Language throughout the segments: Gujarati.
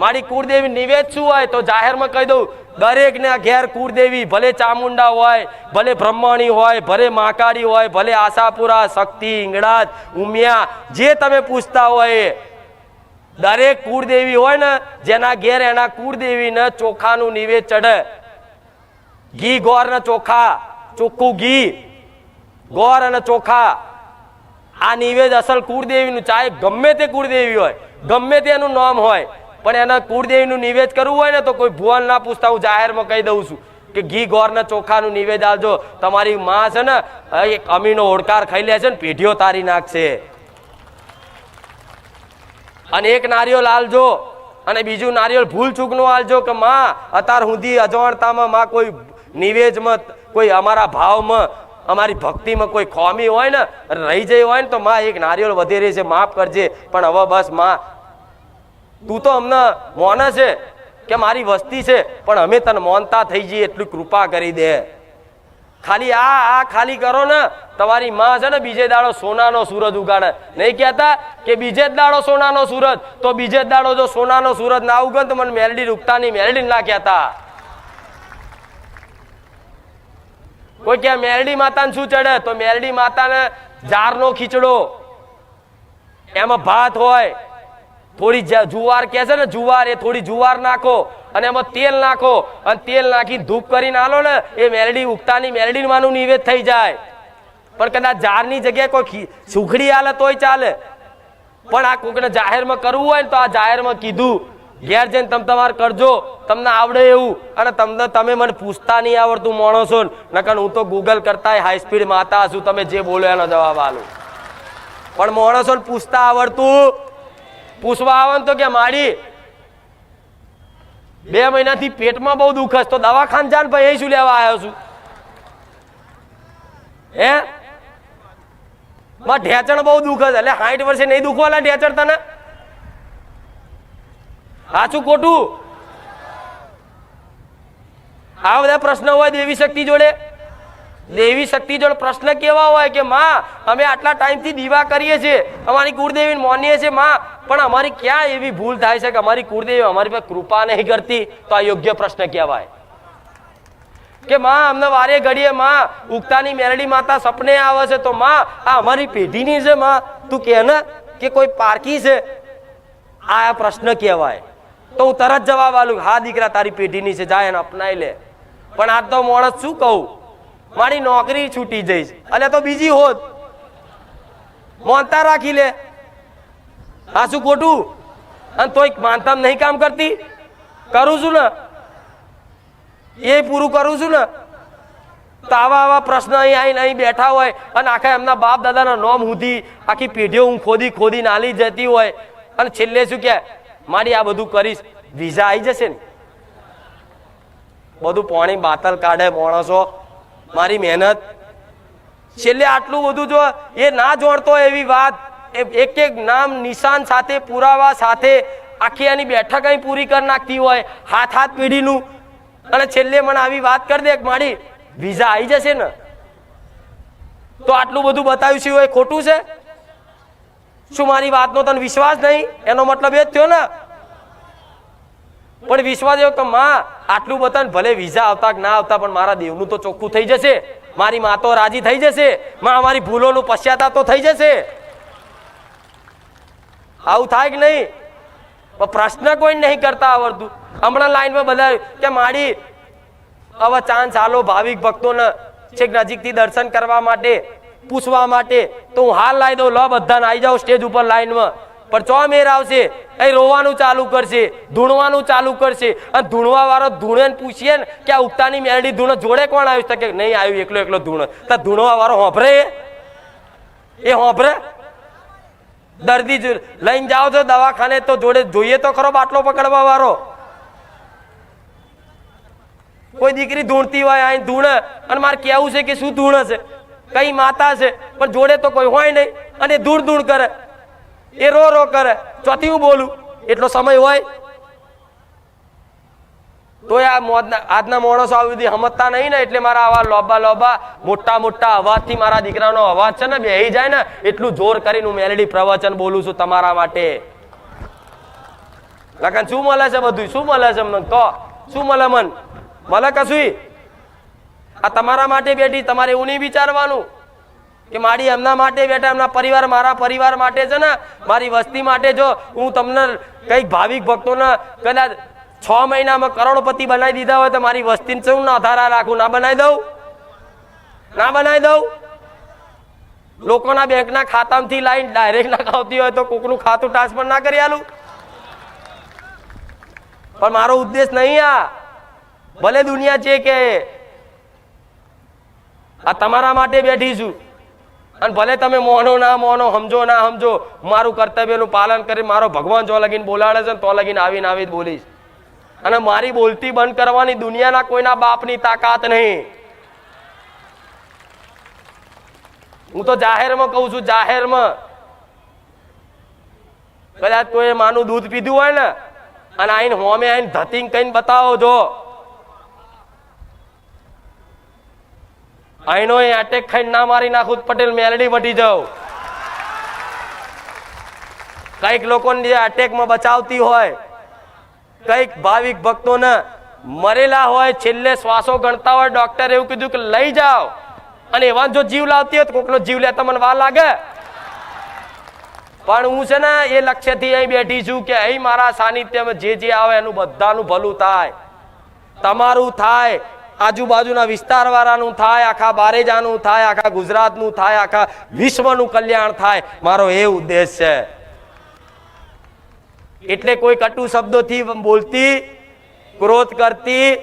મારી કુળદેવી નિવેદ શું હોય તો જાહેરમાં કહી દઉં, દરેકના ઘેર કુળદેવી ભલે ચામુંડા હોય, ભલે બ્રહ્મણી હોય, ભલે માકાળી હોય, ભલે આશાપુરા, શક્તિ ઇંગળાજ ઉમિયા, જે તમે પૂછતા હોય. દરેક કુળદેવી હોય ને, જેના ઘેર એના કુળદેવીને ચોખાનું નિવેદ ચડે ઘી, ગોર ને ચોખા, ચોખ્ખું ઘી, ગોર અને ચોખા આ નિવેદ અસલ કુળદેવીનું, ચાહે ગમે તે કુળદેવી હોય, ગમે તેનું નામ હોય પણ એના કુળદેવીનું નિવેદ કરવું હોય ને તો કોઈ ભુવન ના પૂછતા હું જાહેરમાં કહી દઉં છું કે ઘી ગોરના ચોખાનું નિવેદ આવજો તમારી માં છે ને એક અમીનો ઓડકાર ખાઈ લે છે ને, પેઢીઓ તારી નાખશે. અને એક નારિયેળ આલજો, અને બીજું નારિયેળ ભૂલ ચૂકનું આલજો કે માં અત્યાર સુધી અજવાણતામાં માં કોઈ નિવેજમાં કોઈ અમારા ભાવમાં, અમારી ભક્તિમાં કોઈ ખોમી હોય ને, રહી જઈ હોય ને તો માં એક નારિયેળ વધેરે છે માફ કરજે. પણ હવે બસમાં તું તો અમને મોને છે કે મારી વસ્તી છે, પણ અમે તને મોનતા થઈ જઈએ એટલી કૃપા કરી દે. ખાલી આ આ ખાલી કરો ને, તમારી માં છે ને બીજે દાડો સોનાનો સૂરજ ઉગાડે. નહીં કહેતા કે બીજે જ દાડો સોનાનો સૂરજ? તો બીજે જ દાડો જો સોનાનો સૂરજ ના ઉગે તો મને મેલડી રૂકતા નહીં મેલડી ના કહેતા. કોઈ કે મેરડી માતાને શું ચડે? તો મેરડી માતાને જારનો ખીચડો. એમાં ભાત હોય થોડી જુવાર કે છે ને, જુવાર એ થોડી જુવાર નાખો અને એમાં તેલ નાખો. અને તેલ નાખી ધૂપ કરીને આલો ને, એ મેરડી ઉગતાની મેરડી માનું નિવેદ થઈ જાય. પણ કદાચ જારની જગ્યાએ કોઈ સુખડી હાલે તોય ચાલે. પણ આ કોકને જાહેરમાં કરવું હોય ને તો આ જાહેરમાં કીધું. ઘેર જઈને તમે તમારે કરજો. તમને આવડે એવું. અને તમને તમે મને પૂછતા નહીં આવડતું માણસો નકર હું તો ગૂગલ કરતા હાઈ સ્પીડ માતા છું. તમે જે બોલો એનો જવાબ આલો. પણ માણસો પૂછતા આવડતું પૂછવા આવે તો કે માડી બે મહિનાથી પેટમાં બહુ દુઃખ હશે. તો દવાખાન જાન ભાઈ શું લેવા આવ્યો છું? હે? માં ઢેચણ બહુ દુઃખ છે એટલે સાઠ વર્ષે નહીં દુખવાના ઢેચણ તને? સાચું ખોટું? આ બધા પ્રશ્ન હોય દેવી શક્તિ જોડે. દેવી શક્તિ જોડે પ્રશ્ન કેવા હોય કે, માં, અમે આટલા ટાઈમથી દીવા કરીએ છીએ, અમારી કુળદેવીને માનીએ છીએ, માં, પણ અમારી ક્યાં એવી ભૂલ થાય છે કે અમારી કુળદેવી અમારી પર કૃપા નહીં કરતી? તો આ યોગ્ય પ્રશ્ન કહેવાય. કે, માં, અમને વારે ઘડીએ, માં, ઉગતાની મેરડી માતા સપને આવે છે, તો માં, આ અમારી પેઢીની છે, માં. તું કે ને કે કોઈ પારકી છે? આ પ્રશ્ન કહેવાય. તો હું તરત જવાબ આલું હા, દીકરા, તારી પેઢીની છે જાય એને અપનાવી લે. પણ આ તો માણસ શું કહું? મારી નોકરી છૂટી જઈશ. એટલે તો બીજી હોત. મોનતા રાખી લે. આ શું ખોટું. અને તોય માનતા નહીં કામ કરતી. કરું છું ને. એ પૂરું કરું છું ને. તો આવા આવા પ્રશ્ન અહીં આવીને અહીં બેઠા હોય અને આખા એમના બાપ દાદાના નોમ સુધી આખી પેઢીઓ હું ખોદી ખોદી નાલી જતી હોય. અને છેલ્લે શું કે, મારી આ બધું કરીશ. વિઝા આવી જશે ને. બધું પાણી બાતલ કાઢે માણસો. મારી મહેનત. છેલ્લે આટલું બધું જો એ ના જોડતો એવી વાત એક એક નામ નિશાન સાથે, પુરાવા સાથે આખી આની બેઠક અહીં પૂરી કરી નાખતી હોય, હાથ હાથ પેઢીનું. અને છેલ્લે મને આવી વાત કરી દે મારી વિઝા આવી જશે ને? તો આટલું બધું બતાવ્યું છે એ ખોટું છે? શું મારી વાતનો તને વિશ્વાસ નહીં? એનો મતલબ એ જ થયો ને? પણ વિશ્વાસ એવો કે માં, આટલું બતાવે ભલે વિઝા આવતા કે ના આવતા, પણ મારા દેવનું તો ચોખ્ખું થઈ જશે. મારી મા તો રાજી થઈ જશે. માં અમારી ભૂલોનું પશ્ચાતાપ તો થઈ જશે. આવું થાય કે નહીં? પ્રશ્ન કોઈ નહીં કરતા આવડતું. હમણાં લાઈનમાં બધા કે મારી હવે ચાન્સ આલો ભાવિક ભક્તોને છેક નજીકથી દર્શન કરવા માટે, પૂછવા માટે. તો હું હાલ લાવી દઉં, લો બધાને આવી જાઓ સ્ટેજ ઉપર લાઈનમાં. પણ ચો મેર આવશે. એ રોવાનું ચાલુ કરશે, ધૂણવાનું ચાલુ કરશે. અને ધૂણવા વાળો ધૂણે પૂછીએ ને કે આ ઉગતાની મેરડી ધૂણ જોડે કોણ આવ્યું? કે નહીં આવ્યું, એકલો એકલો ધૂણ. તો ધૂણવા વાળો હોભરે. એ? હોંભરે. દર્દી લઈને જાઓ તો દવાખાને તો જોડે જોઈએ તો ખરો બાટલો પકડવા વાળો કોઈ દીકરી ધૂણતી હોય અહીં ધૂણે. અને મારે કેવું છે કે શું ધૂણ છે? કઈ માતા છે? પણ જોડે તો કોઈ હોય નહીં. અને ધૂળ ધૂળ કરે. એ રો રો કરે. ચોથી હું બોલું? એટલો સમય હોય? તોય આ આજના માણસો આવી બધી સમજતા નહીં ને, એટલે મારા આવા લોબા લોબા, મોટા મોટા અવાજથી મારા દીકરાનો અવાજ છે ને, બેહી જાય ને, એટલું જોર કરીને હું મેલેડી પ્રવચન બોલું છું તમારા માટે. લખન શું મળે છે બધું શું મળે છે મને તો શું મળે મન? મળે કશું આ તમારા માટે બેઠી તમારે એવું નહીં વિચારવાનું. કે મારી એમના માટે બેઠા એમના પરિવાર, મારા પરિવાર માટે છે ને, મારી વસ્તી માટે જો હું તમને કંઈક ભાવિક ભક્તોના કદાચ છ મહિનામાં કરોડપતિ બનાવી દીધા હોય તો મારી વસ્તીને શું ના આધારા રાખું? ના બનાવી દઉં? ના બનાવી દઉં? લોકોના બેંકના ખાતામાંથી લાઈન ડાયરેક્ટ ના હોય તો કોકનું ખાતું ટ્રાન્સફર ના કરી આલું? પણ મારો ઉદ્દેશ નહીં આ. ભલે દુનિયા છે કે, આ તમારા માટે બેઠી છું. અને ભલે તમે મોનો ના મોનો, સમજો ના સમજો, મારું કર્તવ્યનું પાલન કરી મારો ભગવાન જો લગીને બોલાડે છે તો લગીને આવીને આવી બોલીશ. અને મારી બોલતી બંધ કરવાની દુનિયાના કોઈના બાપની તાકાત નહીં. હું તો જાહેરમાં કહું છું, જાહેરમાં. કદાચ કોઈ માનું દૂધ પીધું હોય ને, અને આઈને હોમે આઈને ધતિંગ કહીને બતાવો જો. આઈનો એ અટેક ખાઈને ના મારી નાખું પટેલ મેલડી મટી જાઉં. કંઈક લોકોને જે અટેકમાં બચાવતી હોય, કંઈક ભાવિક ભક્તોને મરેલા હોય, છેલ્લે શ્વાસો ગણતા હોય ડોક્ટર એવું કીધું કે લઈ જાઓ. અને એવા જો જીવ લાવતી હોય તો કોકનો જીવ લેતા મને વાર લાગે. પણ હું છે ને એ લક્ષ્યથી અહીં બેઠી છું કે અહીં મારા સાનિધ્યમાં જે જે આવે એનું બધાનું ભલું થાય. તમારું થાય. આજુબાજુના વિસ્તારવાળાનું થાય, આખા બારેજાનું થાય, આખા ગુજરાતનું થાય, આખા વિશ્વનું કલ્યાણ થાય. મારો એ ઉદ્દેશ છે. એટલે કોઈ કટુ શબ્દોથી બોલતી, ક્રોધ કરતી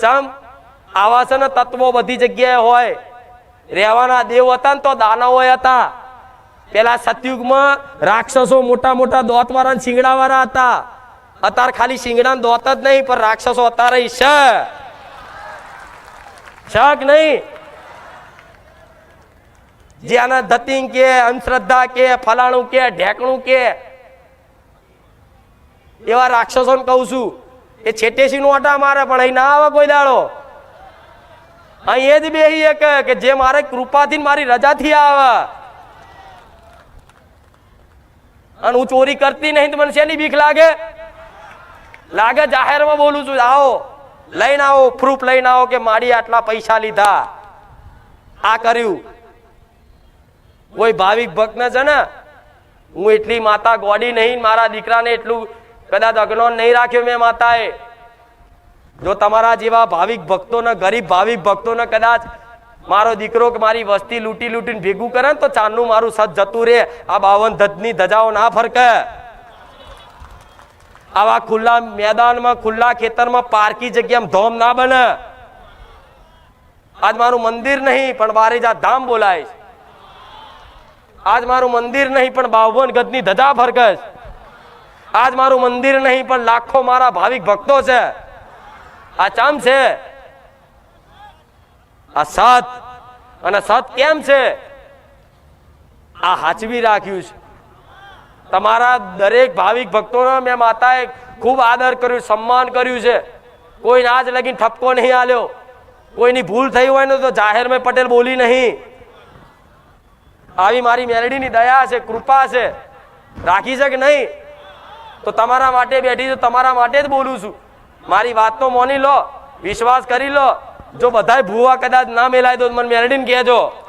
સમ આવા છે ને તત્વો બધી જગ્યાએ હોય. રહેવાના દેવ હતા ને તો દાનવો હતા. પેલા સતયુગમાં રાક્ષસો મોટા મોટા દોત વાળા શિંગડા વાળા હતા. અત્યારે ખાલી શિંગડા દોત જ નહીં, પણ રાક્ષસો અત્યારે છે. શક નહીં. જે આના ધતિંગ કે, અંધશ્રદ્ધા કે, ફલાણું કે, ઢેકણું કે, એવા રાક્ષસોને કહું છું એ છેટેસી નું આટા મારે, પણ અહીં ના આવે કોઈ દાડો. અહીં એ જ બે એક, કે જે મારે કૃપાથી ને મારી રજાથી આવે. અને હું ચોરી કરતી નહીં તો મને શેની બીક લાગે? લાગે જાહેરમાં બોલું છું, આવો. લઈને આવો પ્રૂફ લઈને આવો કે મારી આટલા પૈસા લીધા. આ કર્યું. કોઈ ભાવિક ભક્ત છે ને હું એટલી માતા ગોડી નહીં, મારા દીકરાને એટલું કદાચ અજ્ઞાન નહીં રાખ્યો મેં માતાએ. જો તમારા જેવા ભાવિક ભક્તોને, ગરીબ ભાવિક ભક્તોને કદાચ મારો દીકરો કે મારી વસ્તી લૂંટી લૂંટીને ભેગું કરે ને તો ચાંદનું મારું સત જતું રે આ બાવન ધજની ધજાઓ ના ફરકે. આવા ખુલ્લા મેદાનમાં, ખુલ્લા ખેતરમાં પાર્કી જગ્યામાં ધોમ ના બને. આજ મારું મંદિર નહીં, પણ બારેજા ધામ બોલાય. આજ મારું મંદિર નહીં, પણ બાવન ગજની ધજા ફરકશ. આજ મારું મંદિર નહીં, પણ લાખો મારા ભાવિક ભક્તો છે. આ ચામ છે? આ સત. અને સત કેમ છે? આ હાચવી રાખ્યું છે. તમારા દરેક ભાવિક ભક્તોનો મેં માતાએ ખૂબ આદર કર્યું, સન્માન કર્યું છે. કોઈ આજ લગીને ઠપકો નહીં આલ્યો. કોઈની ભૂલ થઈ હોય ને તો જાહેરમાં પટેલ બોલી નહીં. આવી મારી મેલડીની દયા છે, કૃપા છે. રાખી છે કે નહીં? તો તમારા માટે બેઠી છું, તમારા માટે જ બોલું છું. મારી વાત તો મોની લો, વિશ્વાસ કરી લો. જો બધાય ભૂવા કદાચ ના મેલાય તો મને મેલડીને કહેજો.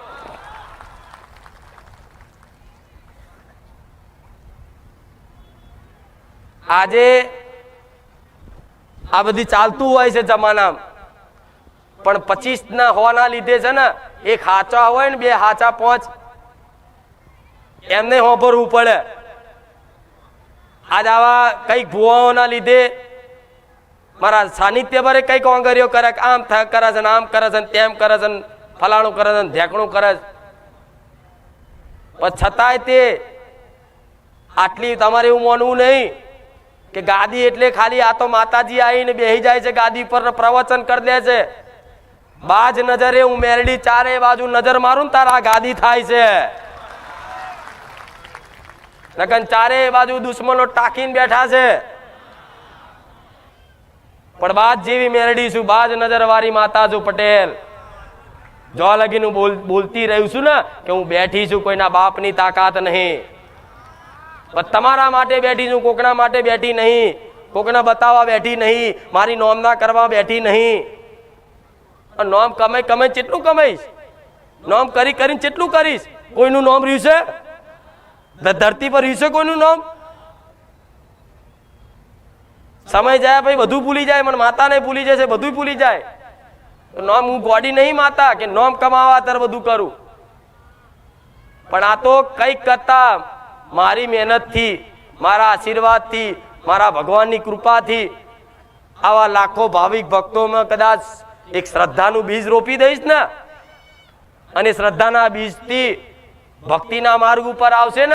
આજે આ બધી ચાલતું હોય છે જમાનામાં. પણ પચીસ ના હોવાના લીધે છે ને, એક હાચા હોય ને બે હાચા પાંચ. એમને હોભરવું પડે. આજ આવા કંઈક ભુવાઓના લીધે મારા સાનિધ્ય ભરે કંઈક ઓંગરીઓ કરે કે આમ કરે છે ને આમ કરે છે ને તેમ કરે છે ને ફલાણું કરે છે ને ઢેકણું કરે છે. પણ છતાંય તે આટલી તમારે એવું માનવું નહીં. કે ગાદી એટલે ખાલી આ તો માતાજી આવીને બેહી જાય છે, ગાદી પર પ્રવચન કરી દે છે. બાજ નજરે હું મેરડી ચારે બાજુ નજર મારું તારા ગાદી થાય છે. લગન ચારે બાજુ દુશ્મનો ટાકીને બેઠા છે. પણ બાજ જેવી મેરડી છું, બાજ નજર વાળી માતા છું, પટેલ. જો લગીનું બોલ, બોલતી રહ્યું છું ને, કે હું બેઠી છું, કોઈના બાપની તાકાત નહીં. પણ તમારા માટે બેઠી છું, કોકના માટે બેઠી નહીં. કોકને બતાવવા બેઠી નહીં, મારી નોમના કરવા બેઠી નહીં. નોમ કમાઈ કમાઈ કેટલું કમાઈશ? નોમ કરી કરીને કેટલું કરીશ? કોઈનું નોમ રહ્યું છે? ધરતી પર રહ્યું છે કોઈનું નામ? સમય જાય પછી બધું ભૂલી જાય, મને માતાને ભૂલી જશે, બધું ભૂલી જાય. નોમ હું ગોડી નહીં માતા, કે નોમ કમાવા ત્યારે બધું કરું. પણ આ તો કંઈક કરતા મારી મહેનતથી, મારા આશીર્વાદથી, મારા ભગવાનની કૃપાથી આવા લાખો ભાવિક ભક્તોમાં કદાચ એક શ્રદ્ધાનું બીજ રોપી દઈશ ને? અને શ્રદ્ધાના બીજથી ભક્તિના માર્ગ ઉપર આવશે ને?